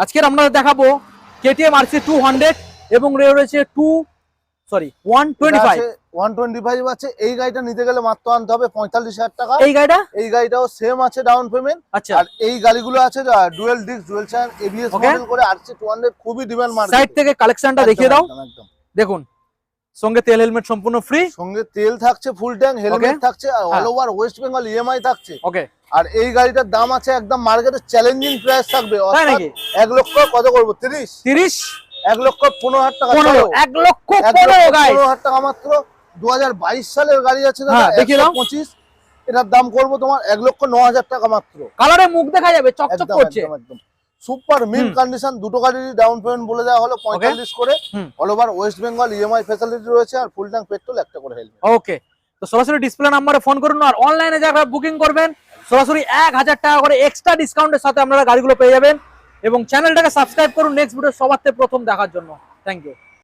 আজকের আমরা দেখাবো কেটিএম আরসি টু হান্ড্রেড এবং রয়েছে two sorry one twenty five one twenty five আছে এই গাড়িটা নিতে গেলে মাত্র আনতে হবে পঁয়তাল্লিশ হাজার টাকা। এই গাড়িটা? এই গাড়িটাও সেম আছে ডাউন পেমেন্ট আচ্ছা। আর এই গাড়িগুলো আছে ডুয়েল ডিস্ক ডুয়েল চার এবিএস. মডেল করে আরসি টু হান্ড্রেড খুবই ডিমান্ড মার্কেট সাইড থেকে কালেকশনটা দেখিয়ে দাও। একদম। দেখুন সঙ্গে তেল হেলমেট সম্পূর্ণ ফ্রি সঙ্গে তেল থাকছে ফুল ট্যাঙ্ক হেলমেট. থাকছে all. Over West Bengal EMI থাকছে। ওকে আর এই গাড়িটার দাম আছে একদম মার্কেটে চ্যালেঞ্জিং প্রাইস থাকবে। এক লক্ষ কত করব? তিরিশ? তিরিশ? এক লক্ষ পনেরো হাজার টাকা পনেরো। এক লক্ষ এক পনেরো হাজার টাকা মাত্র। দু হাজার বাইশ সালের গাড়ি আছে দাদা হ্যাঁ। পঁচিশ। এটার দাম করব তোমার এক লক্ষ ন হাজার টাকা মাত্র। কালারে মুখ দেখা যাবে চকচক করছে। একদম। সুপার মিন কন্ডিশন দুটো গাড়ির ডাউন পেমেন্ট বলে দেওয়া হলো পঁয়তাল্লিশ করে। All over West Bengal EMI facility রয়েছে আর ফুল ট্যাঙ্ক পেট্রোল একটা করে হেলমেট ওকে তো সরাসরি ডিসপ্লে নাম্বারে ফোন করুন আর অনলাইনে যারা বুকিং করবেন সরাসরি এক হাজার টাকা করে এক্সট্রা ডিসকাউন্টের সাথে আপনারা গাড়িগুলো পেয়ে যাবেন। এবং চ্যানেলটাকে সাবস্ক্রাইব করুন নেক্সট ভিডিও সবার প্রথম দেখার জন্য। Thank you